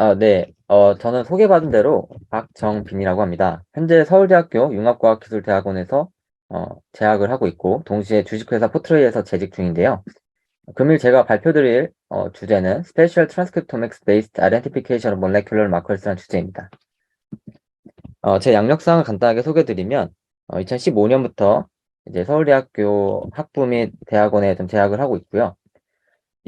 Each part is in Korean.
아, 네. 어, 저는 소개받은 대로 박정빈이라고 합니다. 현재 서울대학교 융합과학기술대학원에서 어, 재학을 하고 있고, 동시에 주식회사 포트레이에서 재직 중인데요. 금일 제가 발표드릴 어, 주제는 Spatial Transcriptomics Based Identification of Molecular Markers라는 주제입니다. 어, 제 양력상을 간단하게 소개드리면, 어, 2015년부터 이제 서울대학교 학부 및 대학원에 좀 재학을 하고 있고요.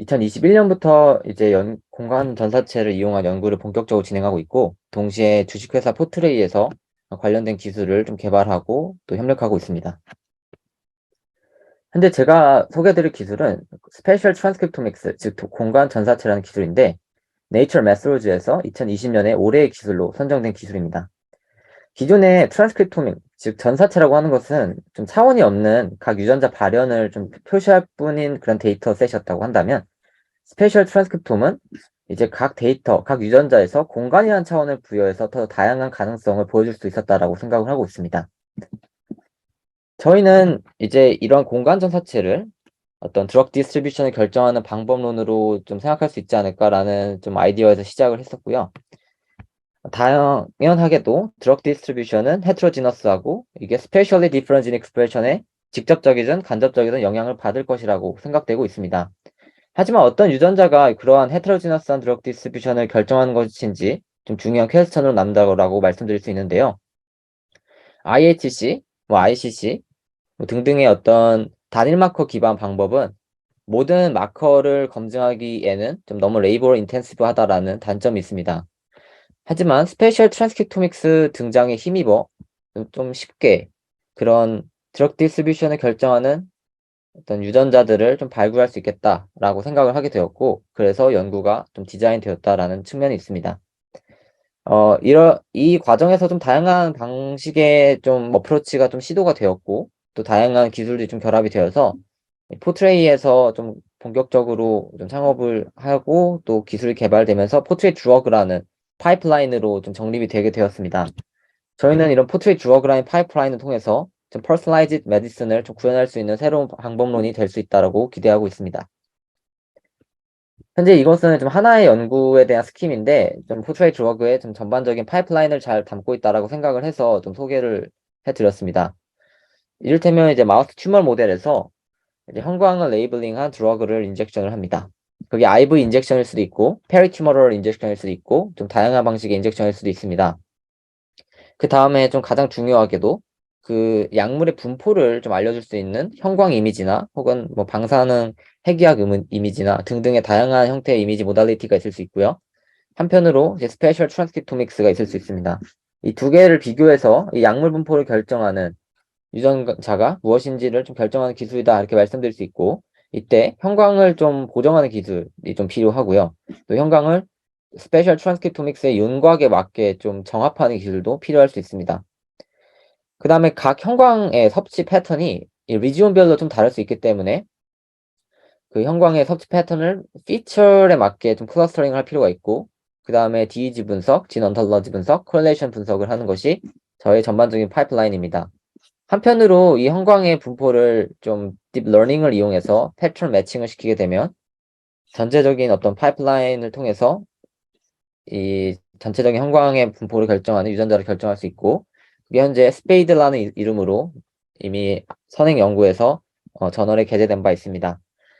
2021년부터 이제 연, 공간 전사체를 이용한 연구를 본격적으로 진행하고 있고, 동시에 주식회사 포트레이에서 관련된 기술을 좀 개발하고 또 협력하고 있습니다. 현재 제가 소개드릴 기술은 스페셜 트랜스크립토믹스, 즉 공간 전사체라는 기술인데, 네이처 메스로즈에서 2020년에 올해의 기술로 선정된 기술입니다. 기존의 트랜스크립토믹, 즉 전사체라고 하는 것은 좀 차원이 없는 각 유전자 발현을 좀 표시할 뿐인 그런 데이터셋이었다고 한다면 스페셜 트랜스크립톰은 이제 각 데이터, 각 유전자에서 공간이라는 차원을 부여해서 더 다양한 가능성을 보여줄 수 있었다라고 생각을 하고 있습니다. 저희는 이제 이런 공간 전 사체를 어떤 드럭 디스트리뷰션을 결정하는 방법론으로 좀 생각할 수 있지 않을까라는 좀 아이디어에서 시작을 했었고요. 당연하게도 드럭 디스트리뷰션은 헤트로지너스하고 이게 스페셜리 디퍼런진 익스프레션에 직접적이든 간접적이든 영향을 받을 것이라고 생각되고 있습니다. 하지만 어떤 유전자가 그러한 헤트로지너스한 드럭 디스트리뷰션을 결정하는 것인지 좀 중요한 퀘스천으로 남다라고 말씀드릴 수 있는데요. IHC, 뭐 ICC 뭐 등등의 어떤 단일 마커 기반 방법은 모든 마커를 검증하기에는 좀 너무 레이버 인텐시브하다라는 단점이 있습니다. 하지만 스페셜 트랜스크립토믹스 등장에 힘입어 좀 쉽게 그런 드럭 디스트리뷰션을 결정하는 어떤 유전자들을 좀 발굴할 수 있겠다라고 생각을 하게 되었고 그래서 연구가 좀 디자인되었다라는 측면이 있습니다. 어, 이러, 이 과정에서 좀 다양한 방식의 좀 어프로치가 좀 시도가 되었고 또 다양한 기술들이 좀 결합이 되어서 포트레이에서 좀 본격적으로 좀 창업을 하고 또 기술이 개발되면서 포트레이 드러그라는 파이프라인으로 좀 정립이 되게 되었습니다. 저희는 이런 포트레이 드러그라인 파이프라인을 통해서 좀 퍼스널라이즈 메디슨을 좀 구현할 수 있는 새로운 방법론이 될 수 있다고 기대하고 있습니다. 현재 이것은 좀 하나의 연구에 대한 스킴인데 좀 포트레이 드러그의 좀 전반적인 파이프라인을 잘 담고 있다라고 생각을 해서 좀 소개를 해드렸습니다. 이를테면 이제 마우스 튜머 모델에서 이제 형광을 레이블링한 드러그를 인젝션을 합니다. 그게 IV 인젝션일 수도 있고 페리튜머럴 인젝션일 수도 있고 좀 다양한 방식의 인젝션일 수도 있습니다. 그 다음에 좀 가장 중요하게도 그 약물의 분포를 좀 알려줄 수 있는 형광 이미지나 혹은 뭐 방사능 핵의학 이미지나 등등의 다양한 형태의 이미지 모달리티가 있을 수 있고요. 한편으로 이제 스페셜 트랜스크립토믹스가 있을 수 있습니다. 이 두 개를 비교해서 이 약물 분포를 결정하는 유전자가 무엇인지를 좀 결정하는 기술이다 이렇게 말씀드릴 수 있고 이때 형광을 좀 보정하는 기술이 좀 필요하고요. 또 형광을 스페셜 트랜스크립토믹스의 윤곽에 맞게 좀 정합하는 기술도 필요할 수 있습니다. 그 다음에 각 형광의 섭취 패턴이 리지온별로 좀 다를 수 있기 때문에 그 형광의 섭취 패턴을 피처에 맞게 좀 클러스터링 할 필요가 있고 그 다음에 DEG 분석, 진 언탈러지 분석, 코렐레이션 분석을 하는 것이 저의 전반적인 파이프라인입니다. 한편으로 이 형광의 분포를 좀 딥러닝을 이용해서 패턴 매칭을 시키게 되면 전체적인 어떤 파이프라인을 통해서 이 전체적인 형광의 분포를 결정하는 유전자를 결정할 수 있고 현재 스페이드라는 이름으로 이미 선행 연구에서 어, 저널에 게재된 바 있습니다.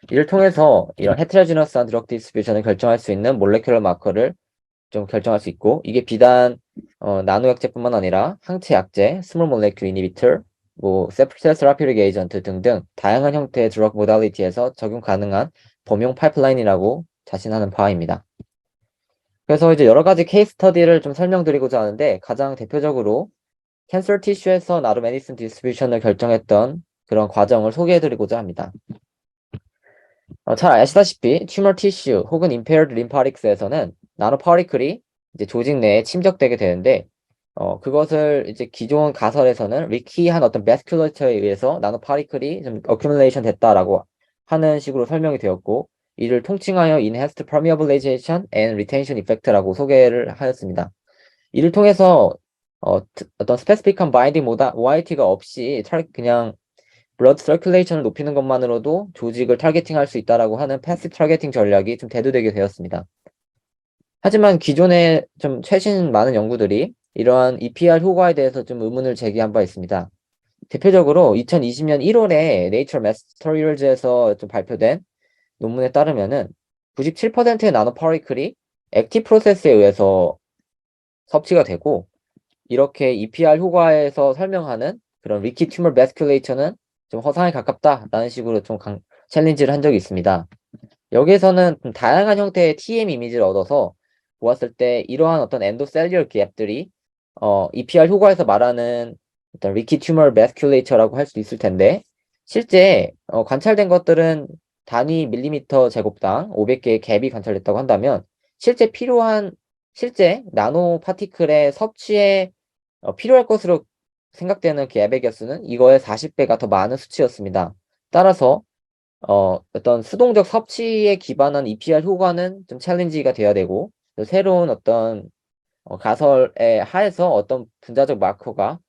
이를 통해서 이런 헤트로지너스한 드럭 디스트리뷰션을 결정할 수 있는 몰레큘러 마커를 좀 결정할 수 있고 이게 비단 어, 나노 약제뿐만 아니라 항체 약제, 스몰 몰레큘 이니비터, 뭐 세프셀 스라피릭 에이전트 등등 다양한 형태의 드럭 모달리티에서 적용 가능한 범용 파이프라인이라고 자신하는 바입니다. 그래서 이제 여러 가지 케이스 스터디를 좀 설명드리고자 하는데 가장 대표적으로 캔서 티슈에서 나름 메디슨 디스트리뷰션을 결정했던 그런 과정을 소개해드리고자 합니다. 어, 잘 아시다시피 튜머 티슈 혹은 임페어드 림파릭스에서는 나노 파리클이 이제 조직 내에 침적되게 되는데 어, 그것을 이제 기존 가설에서는 리키한 어떤 베스큘레이터에 의해서 나노 파리클이 좀 어큐뮬레이션 됐다라고 하는 식으로 설명이 되었고 이를 통칭하여 Enhanced Permeabilization and Retention Effect라고 소개를 하였습니다. 이를 통해서 어, 어떤 스페시픽한 바인딩 모다 OIT가 없이 그냥 블러드 서큘레이션을 높이는 것만으로도 조직을 타겟팅할 수 있다라고 하는 패시브 타겟팅 전략이 좀 대두되게 되었습니다. 하지만 기존의 좀 최신 많은 연구들이 이러한 EPR 효과에 대해서 좀 의문을 제기한 바 있습니다. 대표적으로 2020년 1월에 Nature Materials에서 좀 발표된 논문에 따르면은 97%의 나노 파리클이 액티브 프로세스에 의해서 섭취가 되고 이렇게 EPR 효과에서 설명하는 그런 리키 튜머 베스큘레이터는 좀 허상에 가깝다라는 식으로 좀 강, 챌린지를 한 적이 있습니다. 여기에서는 좀 다양한 형태의 TM 이미지를 얻어서 보았을 때 이러한 어떤 엔도셀리얼 갭들이 어, EPR 효과에서 말하는 어떤 리키 튜머 베스큘레이터라고 할 수 있을 텐데 실제 어, 관찰된 것들은 단위 밀리미터 제곱당 500개의 갭이 관찰됐다고 한다면 실제 필요한 실제 나노 파티클의 섭취에 어, 필요할 것으로 생각되는 갭의 개수는 이거의 40배가 더 많은 수치였습니다. 따라서 어, 어떤 수동적 섭취에 기반한 EPR 효과는 좀 챌린지가 되어야 되고 새로운 어떤 어, 가설에 하에서 어떤 분자적 마커가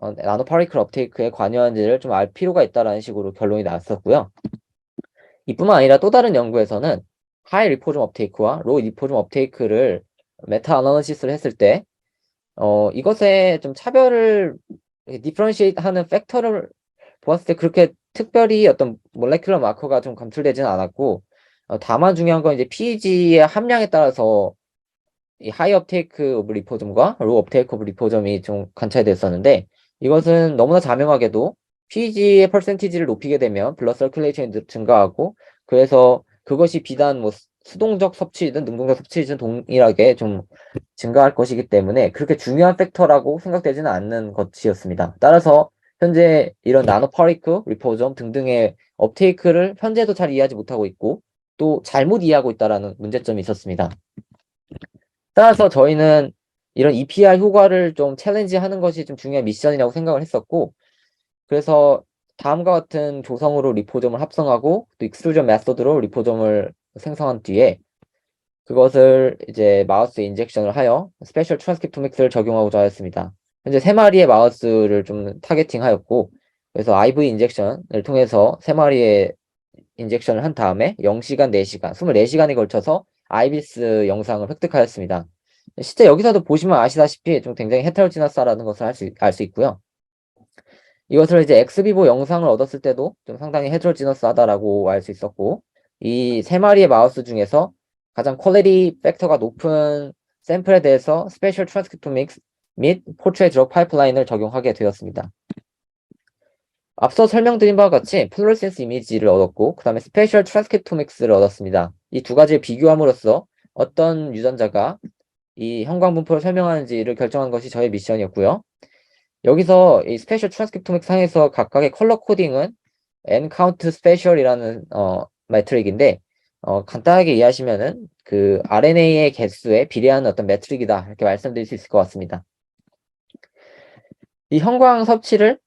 어, 나노 파리클 업테이크에 관여한지를 좀 알 필요가 있다라는 식으로 결론이 나왔었고요. 이뿐만 아니라 또 다른 연구에서는 하이 리포즘 업테이크와 로우 리포즘 업테이크를 메타 아나리시스를 했을 때 어, 이것에 좀 차별을 디퍼런시에이트 하는 팩터를 보았을 때 그렇게 특별히 어떤 몰레큘러 마커가 좀 감출되지는 않았고 어, 다만 중요한 건 이제 PEG의 함량에 따라서 이 하이 업테이크 오브 리포점과 로우 업테이크 오브 리포점이 좀 관찰됐었는데 이것은 너무나 자명하게도 PEG의 퍼센티지를 높이게 되면 블러 서큘레이션이 증가하고 그래서 그것이 비단 뭐 수동적 섭취든 능동적 섭취든 동일하게 좀 증가할 것이기 때문에 그렇게 중요한 팩터라고 생각되지는 않는 것이었습니다. 따라서 현재 이런 나노 파리클, 리포점 등등의 업테이크를 현재도 잘 이해하지 못하고 있고 또 잘못 이해하고 있다라는 문제점이 있었습니다. 따라서 저희는 이런 EPR 효과를 좀 챌린지하는 것이 좀 중요한 미션이라고 생각을 했었고 그래서 다음과 같은 조성으로 리포점을 합성하고 또 익스트루전 메소드로 리포점을 생성한 뒤에 그것을 이제 마우스 인젝션을 하여 스페셜 트랜스크립토믹스를 적용하고자 하였습니다. 현재 세 마리의 마우스를 좀 타겟팅하였고 그래서 IV 인젝션을 통해서 세 마리의 인젝션을 한 다음에 0시간, 4시간, 24시간에 걸쳐서 아이비스 영상을 획득하였습니다. 실제 여기서도 보시면 아시다시피 좀 굉장히 헤테로지너스라는 것을 알수 있고요. 이것을 이제 엑스비보 영상을 얻었을 때도 좀 상당히 헤테로지너스하다라고 알 수 있었고 이 세 마리의 마우스 중에서 가장 퀄리티 팩터가 높은 샘플에 대해서 스페셜 트랜스크토믹스 및 포트레 드럭 파이프라인을 적용하게 되었습니다. 앞서 설명드린 바와 같이 플로레센스 이미지를 얻었고 그 다음에 스페셜 트랜스크토믹스를 얻었습니다. 이 두 가지를 비교함으로써 어떤 유전자가 이 형광 분포를 설명하는지를 결정한 것이 저의 미션이었고요. 여기서 이 스페셜 트랜스크립토믹 상에서 각각의 컬러 코딩은 count special이라는 어, 매트릭인데 어, 간단하게 이해하시면은 그 RNA의 개수에 비례하는 어떤 매트릭이다 이렇게 말씀드릴 수 있을 것 같습니다. 이 형광 섭취를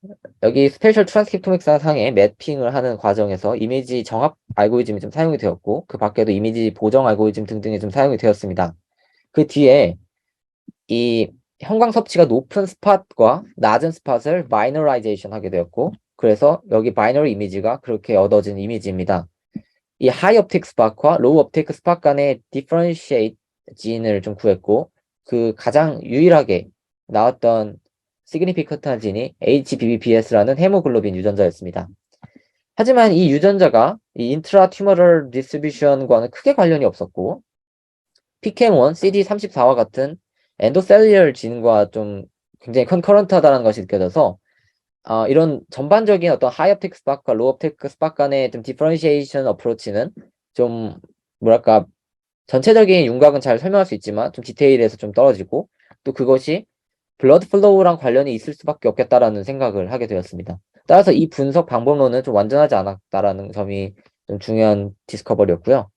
여기 스페셜 트랜스크립토믹 상에 매핑을 하는 과정에서 이미지 정합 알고리즘이 좀 사용이 되었고 그 밖에도 이미지 보정 알고리즘 등등이 좀 사용이 되었습니다. 그 뒤에 이 형광 섭취가 높은 스팟과 낮은 스팟을 마이너라이제이션 하게 되었고 그래서 여기 바이너리 이미지가 그렇게 얻어진 이미지입니다. 이 하이 업테이크 스팟과 로우 업테이크 스팟 간의 디퍼런시에이트 진을 좀 구했고 그 가장 유일하게 나왔던 시그니피컨트한 진이 HBBPS라는 헤모글로빈 유전자였습니다. 하지만 이 유전자가 이 인트라 튜머럴 디스트리뷰션과는 크게 관련이 없었고 PKM1, CD34와 같은 엔도셀리얼 진과 좀 굉장히 컨커런트하다는 것이 느껴져서 어, 이런 전반적인 어떤 하이업텍 스팟과 로업텍 스팟 간의 좀 디퍼런시에이션 어프로치는 좀 뭐랄까 전체적인 윤곽은 잘 설명할 수 있지만 좀 디테일에서 좀 떨어지고 또 그것이 블러드 플로우랑 관련이 있을 수밖에 없겠다라는 생각을 하게 되었습니다. 따라서 이 분석 방법론은 좀 완전하지 않았다라는 점이 좀 중요한 디스커버리였고요.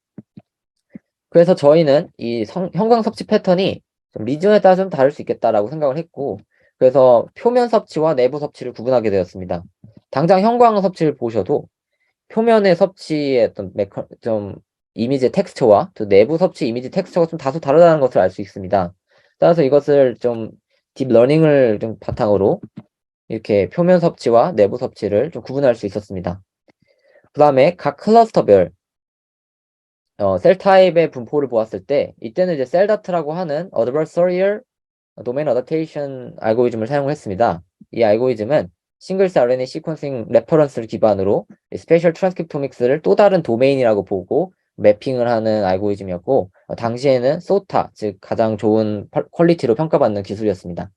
그래서 저희는 이 성, 형광 섭취 패턴이 좀 리전에 따라 좀 다를 수 있겠다라고 생각을 했고 그래서 표면 섭취와 내부 섭취를 구분하게 되었습니다. 당장 형광 섭취를 보셔도 표면의 섭취의 어떤 메커, 좀 이미지 텍스처와 또 내부 섭취 이미지 텍스처가 좀 다소 다르다는 것을 알 수 있습니다. 따라서 이것을 좀 딥러닝을 좀 바탕으로 이렇게 표면 섭취와 내부 섭취를 좀 구분할 수 있었습니다. 그 다음에 각 클러스터별 어, 셀 타입의 분포를 보았을 때 이때는 이제 셀다트라고 하는 adversarial domain adaptation 알고리즘을 사용했습니다. 이 알고리즘은 싱글스 RNA 시퀀싱 레퍼런스를 기반으로 스페셜 트랜스크립토믹스를 또 다른 도메인이라고 보고 매핑을 하는 알고리즘이었고 어, 당시에는 소타 즉 가장 좋은 펄- 퀄리티로 평가받는 기술이었습니다.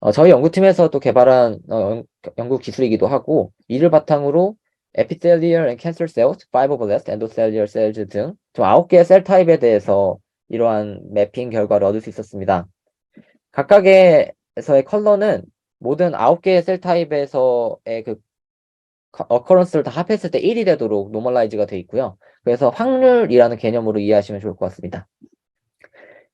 어, 저희 연구팀에서 또 개발한 어, 연- 연구 기술이기도 하고 이를 바탕으로 epithelial and cancer cells, fibroblast, endocellular cells 등좀 아홉 개의 셀 타입에 대해서 이러한 매핑 결과를 얻을 수 있었습니다. 각각의에서의 컬러는 모든 아홉 개의 셀 타입에서의 그 어커런스를 다 합했을 때 1이 되도록 노멀라이즈가 돼 있고요. 그래서 확률이라는 개념으로 이해하시면 좋을 것 같습니다.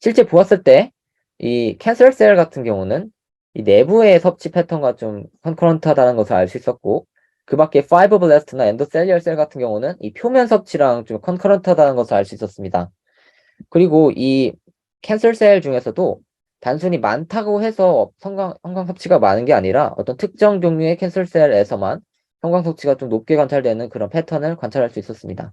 실제 보았을 때 이 캔서 셀 같은 경우는 이 내부의 섭취 패턴과 좀 컨커런트하다는 것을 알 수 있었고 그 밖에 파이브 블래스트나 엔도셀리얼 셀 같은 경우는 이 표면 섭취랑 좀 컨커런트하다는 것을 알 수 있었습니다. 그리고 이 캔서 셀 중에서도 단순히 많다고 해서 성광, 형광 섭취가 많은 게 아니라 어떤 특정 종류의 캔서 셀에서만 형광 섭취가 좀 높게 관찰되는 그런 패턴을 관찰할 수 있었습니다.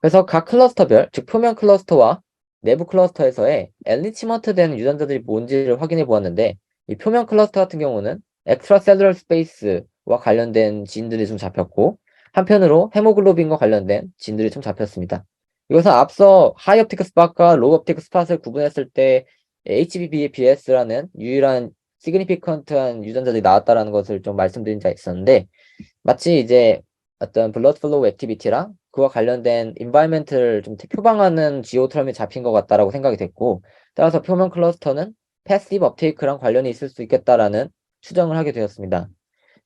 그래서 각 클러스터별, 즉 표면 클러스터와 내부 클러스터에서의 엔리치먼트 된 유전자들이 뭔지를 확인해 보았는데 이 표면 클러스터 같은 경우는 엑스트라셀룰러 스페이스와 관련된 진들이 좀 잡혔고 한편으로 헤모글로빈과 관련된 진들이 좀 잡혔습니다. 이것은 앞서 하이업티크 스팟과 로우업티크 스팟을 구분했을 때 HBBPS라는 유일한 시그니피컨트한 유전자들이 나왔다라는 것을 좀 말씀드린 자 있었는데 마치 이제 어떤 블러드 플로우 액티비티랑 그와 관련된 인바이먼트를 좀 표방하는 지오트럼이 잡힌 것 같다라고 생각이 됐고 따라서 표면 클러스터는 패시브 업테이크랑 관련이 있을 수 있겠다라는 추정을 하게 되었습니다.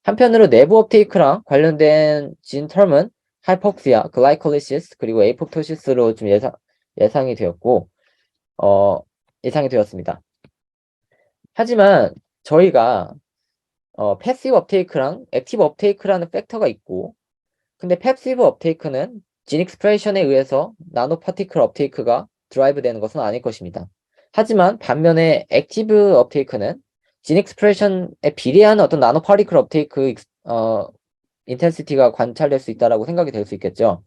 한편으로 내부 업테이크랑 관련된 진 텀은 하이폭시아, 글라이콜리시스 그리고 에이포토시스로 좀 예상 예상이 되었고 어 예상이 되었습니다. 하지만 저희가 어 패시브 업테이크랑 액티브 업테이크라는 팩터가 있고 근데 패시브 업테이크는 진 익스프레션에 의해서 나노 파티클 업테이크가 드라이브 되는 것은 아닐 것입니다. 하지만 반면에 액티브 업테이크는 진 익스프레션에 비례하는 어떤 나노 파티클 업테이크 어 인텐시티가 관찰될 수 있다라고 생각이 될 수 있겠죠.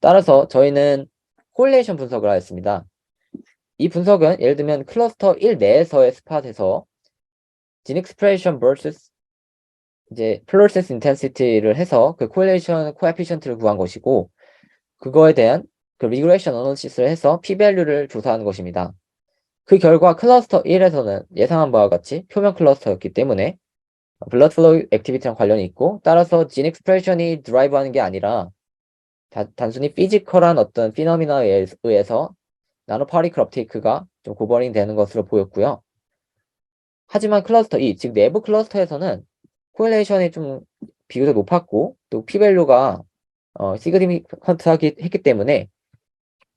따라서 저희는 코릴레이션 분석을 하였습니다. 이 분석은 예를 들면 클러스터 1 내에서의 스팟에서 진 익스프레션 vs 이제 플로레센스 인텐시티를 해서 그 코릴레이션 코에피션트를 구한 것이고 그거에 대한 그 리그레이션 어널리시스를 해서 p-밸류를 조사한 것입니다. 그 결과 클러스터 1에서는 예상한 바와 같이 표면 클러스터였기 때문에 블러드 플로우 액티비티랑 관련이 있고 따라서 진 익스프레션이 드라이브하는 게 아니라 다, 단순히 피지컬한 어떤 피너미나에 의해서 나노 파리클 업테이크가 좀 고버링 되는 것으로 보였고요. 하지만 클러스터 2, 즉 내부 클러스터에서는 코릴레이션이 좀 비교적 높았고 또 p-밸류가 어, 시그니컨트하기 했기 때문에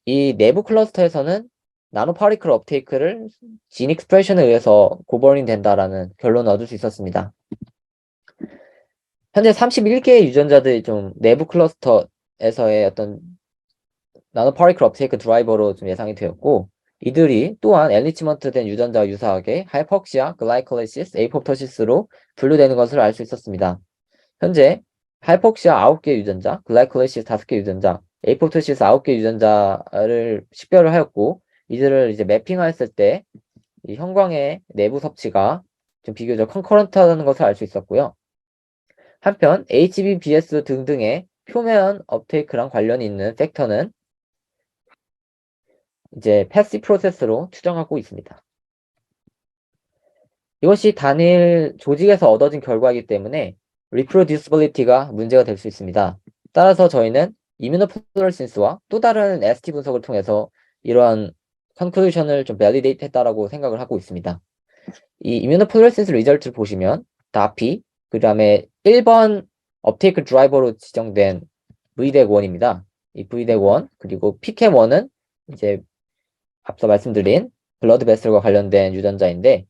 이 내부 클러스터에서는 나노 파리클 업테이크를 진 익스프레션에 의해서 고버링 된다라는 결론을 얻을 수 있었습니다. 현재 31개의 유전자들이 좀 내부 클러스터에서의 어떤 나노 파리클 업테이크 드라이버로 좀 예상이 되었고 이들이 또한 엔리치먼트 된 유전자와 유사하게 하이퍽시아, 글라이콜리시스, 에이포토시스로 분류되는 것을 알 수 있었습니다. 현재 하이폭시아 9개 유전자, 글라이콜리시스 5개 유전자, 에이포토시스 9개 유전자를 식별을 하였고 이들을 이제 매핑하였을 때 이 형광의 내부 섭취가 좀 비교적 컨커런트하다는 것을 알 수 있었고요. 한편 HBBS 등등의 표면 업테이크랑 관련이 있는 팩터는 이제 패시 프로세스로 추정하고 있습니다. 이것이 단일 조직에서 얻어진 결과이기 때문에 reproducibility가 문제가 될 수 있습니다. 따라서 저희는 이뮤노플로레센스와 또 다른 ST 분석을 통해서 이러한 컨클루션을 좀 validate 했다라고 생각을 하고 있습니다. 이 이뮤노플로레센스 리절트를 보시면 다피 그 다음에 1번 업테이크 드라이버로 지정된 VDEC1입니다. 이 VDEC1 그리고 PCAM1은 이제 앞서 말씀드린 블러드 베슬과 관련된 유전자인데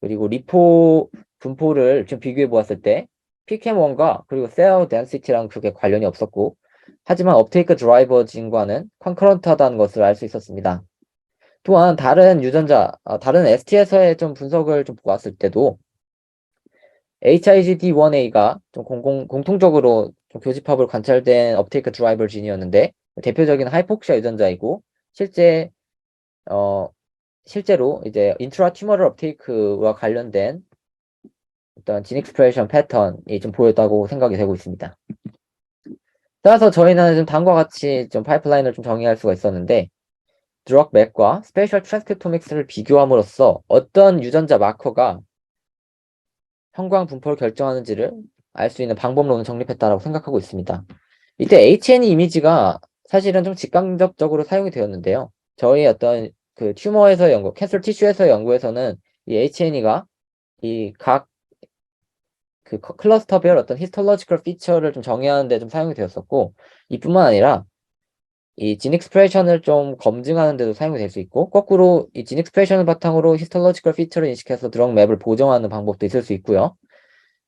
그리고 리포 분포를 좀 비교해 보았을 때 PCAM1과 그리고 셀 덴시티랑 그게 관련이 없었고 하지만 업테이크 드라이버 진과는 컨커런트하다는 것을 알 수 있었습니다. 또한 다른 유전자, 어, 다른 ST에서의 좀 분석을 좀 보았을 때도 HIGD1A가 좀 공공, 공통적으로 좀 교집합으로 관찰된 업테이크 드라이버 진이었는데 대표적인 하이폭시아 유전자이고 실제 어 실제로 이제 인트라 튜머럴 업테이크와 관련된 어떤 진 익스프레션 패턴이 좀 보였다고 생각이 되고 있습니다. 따라서 저희는 좀 다음과 같이 좀 파이프라인을 좀 정의할 수가 있었는데 드럭 맥과 스페셜 트랜스크토믹스를 비교함으로써 어떤 유전자 마커가 형광 분포를 결정하는지를 알 수 있는 방법론을 정립했다고 생각하고 있습니다. 이때 HNE 이미지가 사실은 좀 직간접적으로 사용이 되었는데요. 저희 어떤 그 튜머에서 연구, 캔서 티슈에서 연구에서는 이 HNE가 이 각 그 클러스터별 어떤 히스톨로지컬 피처를 좀 정의하는 데 좀 사용이 되었었고 이뿐만 아니라 이 진 익스프레션을 좀 검증하는 데도 사용이 될 수 있고 거꾸로 이 진 익스프레션을 바탕으로 히스톨로지컬 피처를 인식해서 드럭 맵을 보정하는 방법도 있을 수 있고요.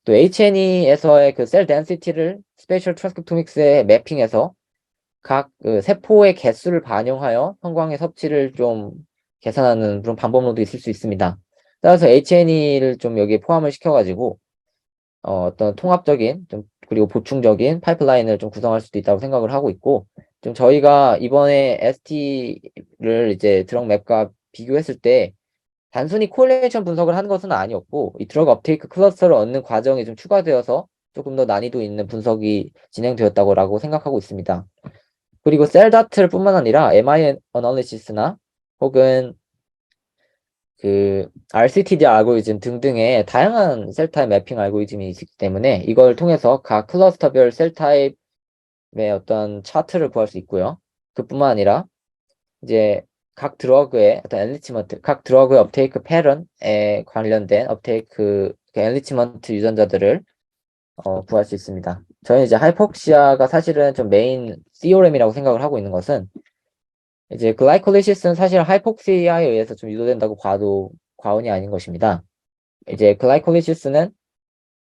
또 H&E에서의 그 셀 덴시티를 스페셜 트랜스크토믹스에 매핑해서 각 그 세포의 개수를 반영하여 형광의 섭취를 좀 계산하는 그런 방법론도 있을 수 있습니다. 따라서 H&E를 좀 여기에 포함을 시켜가지고 어, 어떤 통합적인 좀 그리고 보충적인 파이프라인을 좀 구성할 수도 있다고 생각을 하고 있고 좀 저희가 이번에 ST를 이제 드럭 맵과 비교했을 때 단순히 코릴레이션 분석을 한 것은 아니었고 이 드럭 업테이크 클러스터를 얻는 과정이 좀 추가되어서 조금 더 난이도 있는 분석이 진행되었다고 생각하고 있습니다. 그리고 셀다트를 뿐만 아니라 MI 어널리시스나 혹은 그 RCTD 알고리즘 등등의 다양한 셀 타입 매핑 알고리즘이 있기 때문에 이걸 통해서 각 클러스터별 셀 타입의 어떤 차트를 구할 수 있고요. 그뿐만 아니라 이제 각 드러그의 어떤 엔리치먼트, 각 드러그의 업테이크 패런에 관련된 업테이크 그 엔리치먼트 유전자들을 어, 구할 수 있습니다. 저희는 이제 하이폭시아가 사실은 좀 메인 시오렘이라고 생각을 하고 있는 것은 이제 글라이콜리시스는 사실 하이폭시아에 의해서 좀 유도된다고 봐도 과언이 아닌 것입니다. 이제 글라이콜리시스는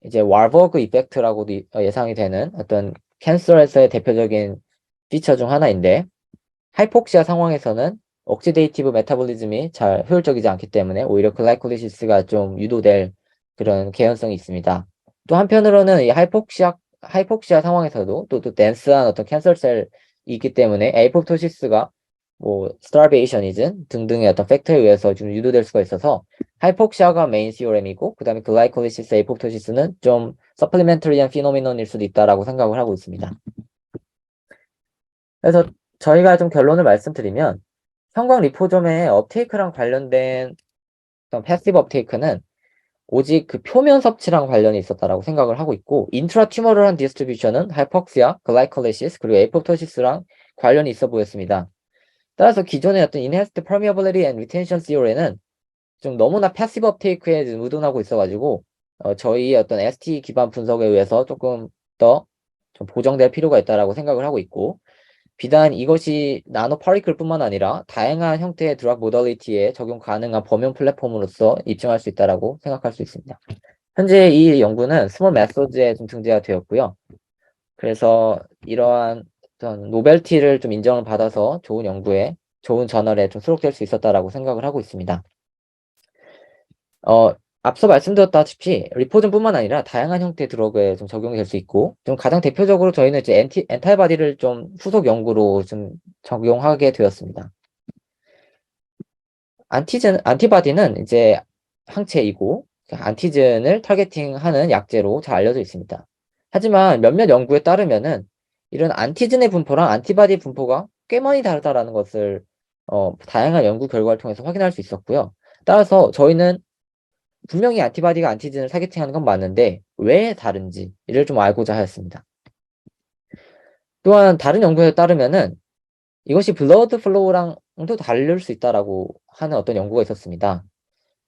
이제 warburg 이펙트라고도 어, 예상이 되는 어떤 캔서에서의 대표적인 피처 중 하나인데 하이폭시아 상황에서는 옥시데이티브 메타볼리즘이 잘 효율적이지 않기 때문에 오히려 글라이콜리시스가 좀 유도될 그런 개연성이 있습니다. 또 한편으로는 이 하이폭시아 하이폭시아 상황에서도 또, 또 댄스한 어떤 캔서셀이 있기 때문에 에이포토시스가 뭐 스타베이션이즘 등등의 어떤 팩터에 의해서 좀 유도될 수가 있어서 하이폭시아가 메인 시오렘이고 그 다음에 글라이콜리시스 에이포토시스는 좀 서플리멘터리한 피노미논일 수도 있다라고 생각을 하고 있습니다. 그래서 저희가 좀 결론을 말씀드리면 형광 리포점의 업테이크랑 관련된 어떤 패시브 업테이크는 오직 그 표면 섭취랑 관련이 있었다라고 생각을 하고 있고 인트라 튜머럴한 디스트리뷰션은 하이폭시아, 글라이콜리시스 그리고 에이포토시스랑 관련이 있어 보였습니다. 따라서 기존의 어떤 enhanced permeability and retention theory는 좀 너무나 패시브 업테이크에 의존하고 있어가지고 어, 저희 어떤 ST 기반 분석에 의해서 조금 더 좀 보정될 필요가 있다라고 생각을 하고 있고 비단 이것이 나노 파리클뿐만 아니라 다양한 형태의 드락 모더리티에 적용 가능한 범용 플랫폼으로서 입증할 수 있다라고 생각할 수 있습니다. 현재 이 연구는 스몰 메소드에 좀 등재가 되었고요. 그래서 이러한 어떤 노벨티를 좀 인정을 받아서 좋은 연구에 좋은 저널에 좀 수록될 수 있었다라고 생각을 하고 있습니다. 어, 앞서 말씀드렸다시피 리포전뿐만 아니라 다양한 형태의 드러그에 좀 적용이 될 수 있고 좀 가장 대표적으로 저희는 이제 엔티, 엔탈바디를 좀 후속 연구로 좀 적용하게 되었습니다. 안티젠, 안티바디는 이제 항체이고 안티젠을 타겟팅하는 약제로 잘 알려져 있습니다. 하지만 몇몇 연구에 따르면은 이런 안티젠의 분포랑 안티바디 분포가 꽤 많이 다르다라는 것을 어, 다양한 연구 결과를 통해서 확인할 수 있었고요. 따라서 저희는 분명히 안티바디가 안티젠을 타겟팅하는 건 맞는데 왜 다른지를 좀 알고자 하였습니다. 또한 다른 연구에 따르면은 이것이 블러드 플로우랑도 다를 수 있다라고 하는 어떤 연구가 있었습니다.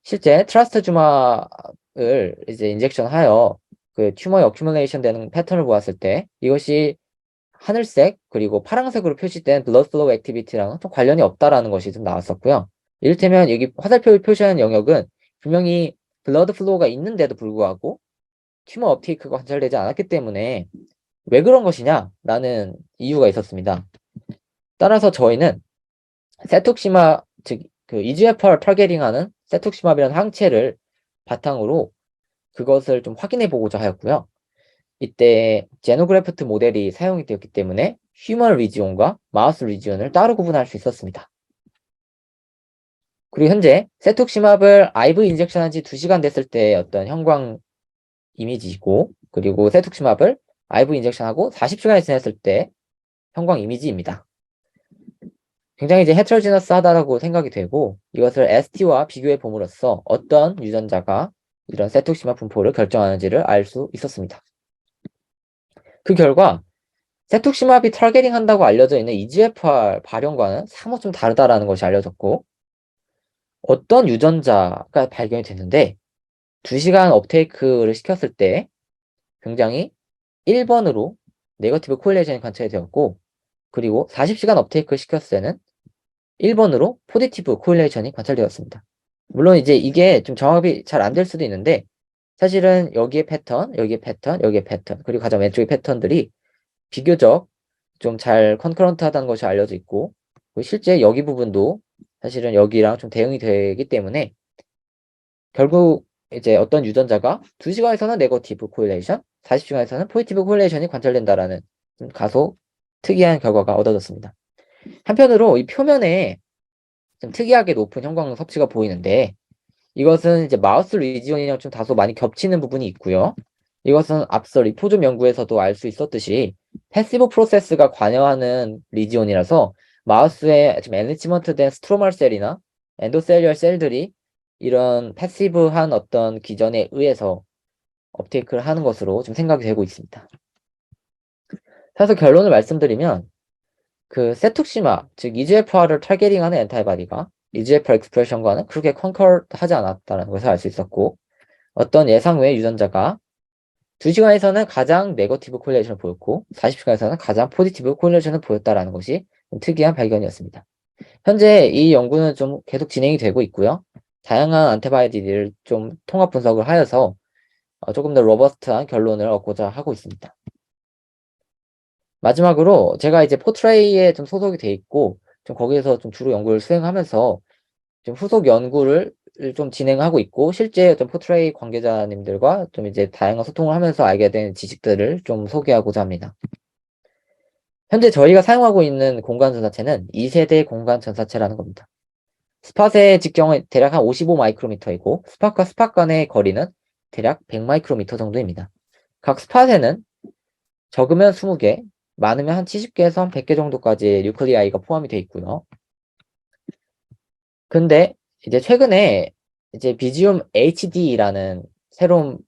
실제 트라스트주마를 이제 인젝션 하여 그 튜머에 어큐뮬레이션 되는 패턴을 보았을 때 이것이 하늘색 그리고 파란색으로 표시된 블러드 플로우 액티비티랑 좀 관련이 없다라는 것이 좀 나왔었고요. 이를테면 여기 화살표를 표시하는 영역은 분명히 블러드 플로우가 있는데도 불구하고 튜머 업테이크가 관찰되지 않았기 때문에 왜 그런 것이냐라는 이유가 있었습니다. 따라서 저희는 세톡시마 즉 그 EGFR 타겟팅하는 세톡시마이라는 항체를 바탕으로 그것을 좀 확인해 보고자 하였고요. 이때 제노그래프트 모델이 사용이 되었기 때문에 휴먼 리지온과 마우스 리지온을 따로 구분할 수 있었습니다. 그리고 현재 세톡시맙을 IV 인젝션한 지 2시간 됐을 때의 어떤 형광 이미지이고 그리고 세톡시맙을 IV 인젝션하고 40시간이 지났을 때 형광 이미지입니다. 굉장히 이제 헤트로지너스하다라고 생각이 되고 이것을 ST와 비교해 봄으로써 어떤 유전자가 이런 세톡시마 분포를 결정하는지를 알 수 있었습니다. 그 결과 세톡시마비 타겟팅 한다고 알려져 있는 EGFR 발현과는 사뭇 좀 다르다라는 것이 알려졌고 어떤 유전자가 발견이 됐는데 2시간 업테이크를 시켰을 때 굉장히 1번으로 네거티브 코릴레이션이 관찰이 되었고 그리고 40시간 업테이크를 시켰을 때는 1번으로 포지티브 코릴레이션이 관찰되었습니다. 물론 이제 이게 좀 정합이 잘안 될 수도 있는데 사실은 여기에 패턴, 여기에 패턴, 여기에 패턴, 그리고 가장 왼쪽의 패턴들이 비교적 좀 잘 컨커런트하다는 것이 알려져 있고 실제 여기 부분도 사실은 여기랑 좀 대응이 되기 때문에 결국 이제 어떤 유전자가 2시간에서는 네거티브 코릴레이션, 40시간에서는 포지티브 코릴레이션이 관찰된다라는 좀 다소 특이한 결과가 얻어졌습니다. 한편으로 이 표면에 좀 특이하게 높은 형광 섭취가 보이는데 이것은 이제 마우스 리지온이랑 좀 다소 많이 겹치는 부분이 있고요. 이것은 앞서 리포좀 연구에서도 알 수 있었듯이 패시브 프로세스가 관여하는 리지온이라서 마우스에 좀 애니치먼트 된 스트로말 셀이나 엔도셀리얼 셀들이 이런 패시브한 어떤 기전에 의해서 업테이크를 하는 것으로 좀 생각이 되고 있습니다. 사실 결론을 말씀드리면 그 세툭시마, 즉 EGFR을 타겟팅하는 엔타이바디가 EGFR 익스프레션과는 그렇게 컨커하지 않았다는 것을 알 수 있었고 어떤 예상 외의 유전자가 2시간에서는 가장 네거티브 콜레이션을 보였고 40시간에서는 가장 포지티브 콜레이션을 보였다라는 것이 특이한 발견이었습니다. 현재 이 연구는 좀 계속 진행이 되고 있고요. 다양한 안테바이디를 좀 통합 분석을 하여서 어, 조금 더 로버스트한 결론을 얻고자 하고 있습니다. 마지막으로 제가 이제 포트레이에 좀 소속이 돼 있고 좀 거기에서 좀 주로 연구를 수행하면서 좀 후속 연구를 좀 진행하고 있고 실제 좀 포트레이 관계자님들과 좀 이제 다양한 소통을 하면서 알게 된 지식들을 좀 소개하고자 합니다. 현재 저희가 사용하고 있는 공간 전사체는 2세대 공간 전사체라는 겁니다. 스팟의 직경은 대략 한 55 마이크로미터이고 스팟과 스팟 간의 거리는 대략 100 마이크로미터 정도입니다. 각 스팟에는 적으면 20개, 많으면 한 70개에서 한 100개 정도까지 뉴클리아이가 포함이 되어 있고요. 근데 이제 최근에 이제 비지움 HD라는 새로운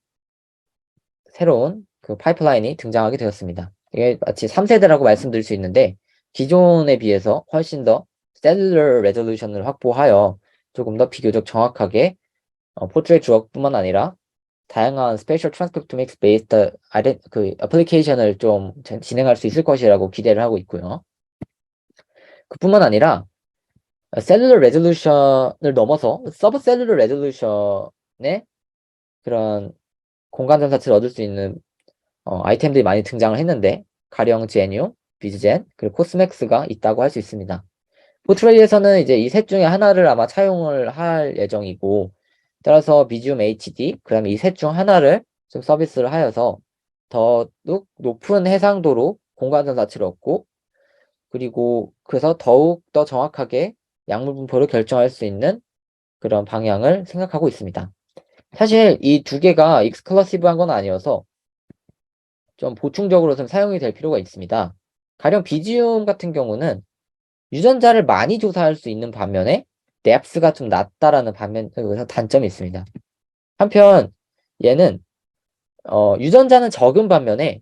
새로운 그 파이프라인이 등장하게 되었습니다. 이게 마치 3세대라고 말씀드릴 수 있는데 기존에 비해서 훨씬 더 셀룰러 레졸루션을 확보하여 조금 더 비교적 정확하게 어, 포트레이 주어뿐만 아니라 다양한 스페셜 트랜스크립토믹스 베이스드 그 애플리케이션을 좀 진행할 수 있을 것이라고 기대를 하고 있고요. 그뿐만 아니라 셀룰러 레졸루션을 넘어서 서브 셀룰러 레졸루션의 그런 공간 전사체를 얻을 수 있는 어, 아이템들이 많이 등장을 했는데 가령 제뉴, 비즈젠, 그리고 코스맥스가 있다고 할 수 있습니다. 포트레이에서는 이제 이 셋 중에 하나를 아마 차용을 할 예정이고 따라서 비지움 HD, 그 다음에 이 셋 중 하나를 좀 서비스를 하여서 더욱 높은 해상도로 공간 전사치를 얻고 그리고 그래서 더욱 더 정확하게 약물 분포를 결정할 수 있는 그런 방향을 생각하고 있습니다. 사실 이 두 개가 익스클러시브한 건 아니어서 좀 보충적으로 좀 사용이 될 필요가 있습니다. 가령 비지움 같은 경우는 유전자를 많이 조사할 수 있는 반면에 뎁스가 좀 낮다라는 반면 단점이 있습니다. 한편 얘는 어, 유전자는 적은 반면에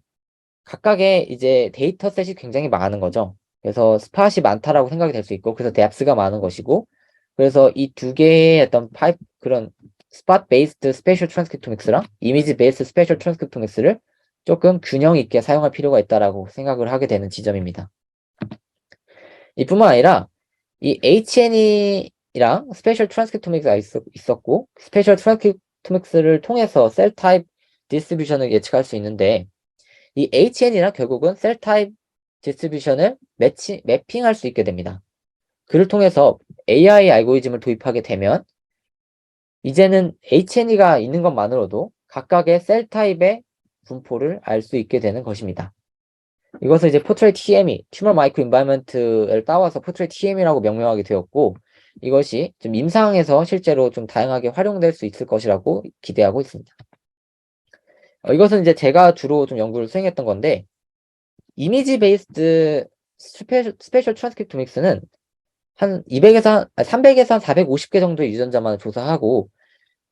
각각의 이제 데이터셋이 굉장히 많은 거죠. 그래서 스팟이 많다라고 생각이 될 수 있고 그래서 뎁스가 많은 것이고 그래서 이 두 개의 어떤 파이프 그런 스팟 베이스드 스페셜 트랜스크립토믹스랑 이미지 베이스드 스페셜 트랜스크립토믹스를 조금 균형 있게 사용할 필요가 있다라고 생각을 하게 되는 지점입니다. 이뿐만 아니라 이 HNE랑 스페셜 트랜스크립토믹스가 있었고 스페셜 트랜스크립토믹스를 통해서 셀 타입 디스트리뷰션을 예측할 수 있는데 이 HN이랑 결국은 셀 타입 디스트리뷰션을 매치, 매핑할 수 있게 됩니다. 그를 통해서 AI 알고리즘을 도입하게 되면 이제는 HNE가 있는 것만으로도 각각의 셀 타입의 분포를 알 수 있게 되는 것입니다. 이것은 이제 포트레이 TME, 튜머 마이크로 인바이먼트를 따와서 포트레이 TM이라고 명명하게 되었고, 이것이 좀 임상에서 실제로 좀 다양하게 활용될 수 있을 것이라고 기대하고 있습니다. 어, 이것은 이제 제가 주로 좀 연구를 수행했던 건데, 이미지 베이스드 스페셜, 스페셜 트랜스크립토믹스는 한 200에서, 300에서 한 450개 정도의 유전자만 조사하고,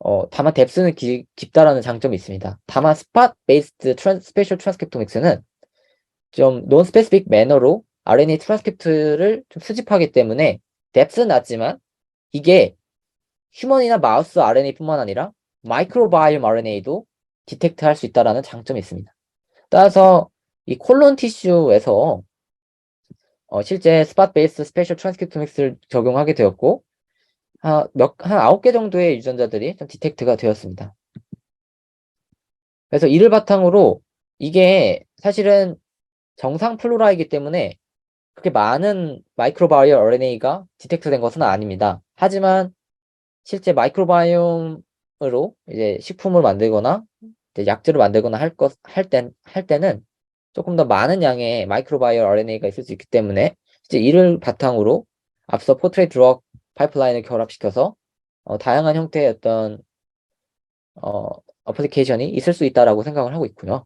어, 다만 뎁스는 기, 깊다라는 장점이 있습니다. 다만 스팟 베이스드 스페셜 트랜스크립토믹스는 좀 논 스페시픽 매너로 RNA 트랜스크립트를 좀 수집하기 때문에 뎁스는 낮지만 이게 휴먼이나 마우스 RNA뿐만 아니라 마이크로바이옴 RNA도 디텍트 할 수 있다라는 장점이 있습니다. 따라서 이 콜론 티슈에서 어, 실제 스팟 베이스 스페셜 트랜스크립토믹스를 적용하게 되었고 한 몇, 한 아홉 개 정도의 유전자들이 좀 디텍트가 되었습니다. 그래서 이를 바탕으로 이게 사실은 정상 플로라이기 때문에 그렇게 많은 마이크로바이오 RNA가 디텍트 된 것은 아닙니다. 하지만 실제 마이크로바이옴으로 이제 식품을 만들거나 이제 약제를 만들거나 할 것, 할 때, 할 때는 조금 더 많은 양의 마이크로바이오 RNA가 있을 수 있기 때문에 이제 이를 바탕으로 앞서 포트레이 드럭 파이프라인을 결합시켜서 어, 다양한 형태의 어떤 어, 어플리케이션이 있을 수 있다라고 생각을 하고 있고요.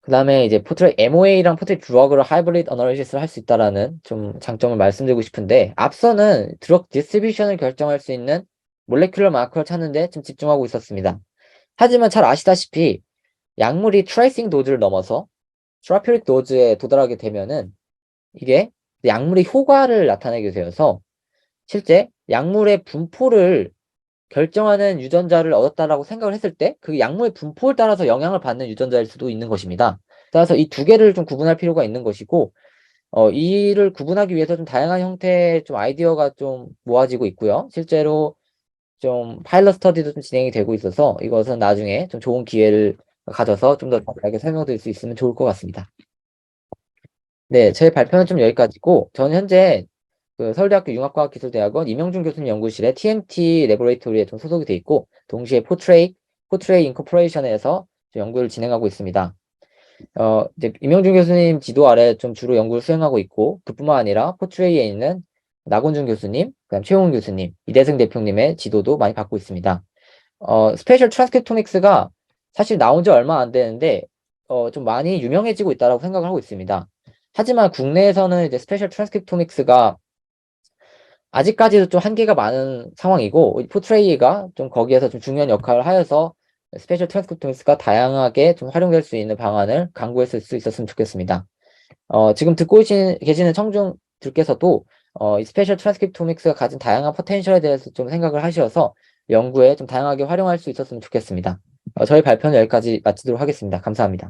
그 다음에 이제 포트레이 MOA랑 포트레이 드럭을 하이브리드 어널리시스를 할 수 있다라는 좀 장점을 말씀드리고 싶은데 앞서는 드럭 디스트리뷰션을 결정할 수 있는 몰레큘러 마커를 찾는데 좀 집중하고 있었습니다. 하지만 잘 아시다시피 약물이 트레이싱 도즈를 넘어서 트라피릭 도즈에 도달하게 되면은 이게 약물의 효과를 나타내게 되어서 실제 약물의 분포를 결정하는 유전자를 얻었다라고 생각을 했을 때 그 약물의 분포를 따라서 영향을 받는 유전자일 수도 있는 것입니다. 따라서 이 두 개를 좀 구분할 필요가 있는 것이고 어, 이를 구분하기 위해서 좀 다양한 형태의 좀 아이디어가 좀 모아지고 있고요. 실제로 좀 파일럿 스터디도 좀 진행이 되고 있어서 이것은 나중에 좀 좋은 기회를 가져서 좀 더 자세하게 설명드릴 수 있으면 좋을 것 같습니다. 네, 제 발표는 좀 여기까지고 저는 현재 그 서울대학교 융합과학기술대학원 임영준 교수님 연구실에 TMT 레보레이토리에 좀 소속이 돼 있고 동시에 포트레이 포트레이 인코퍼레이션에서 연구를 진행하고 있습니다. 어, 이제 임영준 교수님 지도 아래 좀 주로 연구를 수행하고 있고 그뿐만 아니라 포트레이에 있는 나곤준 교수님, 그다음 최홍훈 교수님, 이대승 대표님의 지도도 많이 받고 있습니다. 어, 스페셜 트랜스크립토믹스가 사실 나온 지 얼마 안 되는데 어, 좀 많이 유명해지고 있다고 생각을 하고 있습니다. 하지만 국내에서는 이제 스페셜 트랜스크립토믹스가 아직까지도 좀 한계가 많은 상황이고 포트레이가 좀 거기에서 좀 중요한 역할을 하여서 스페셜 트랜스크립토믹스가 다양하게 좀 활용될 수 있는 방안을 강구했을 수 있었으면 좋겠습니다. 어, 지금 듣고 계신, 계시는 청중들께서도 어, 이 스페셜 트랜스크립토믹스가 가진 다양한 포텐셜에 대해서 좀 생각을 하셔서 연구에 좀 다양하게 활용할 수 있었으면 좋겠습니다. 어, 저희 발표는 여기까지 마치도록 하겠습니다. 감사합니다.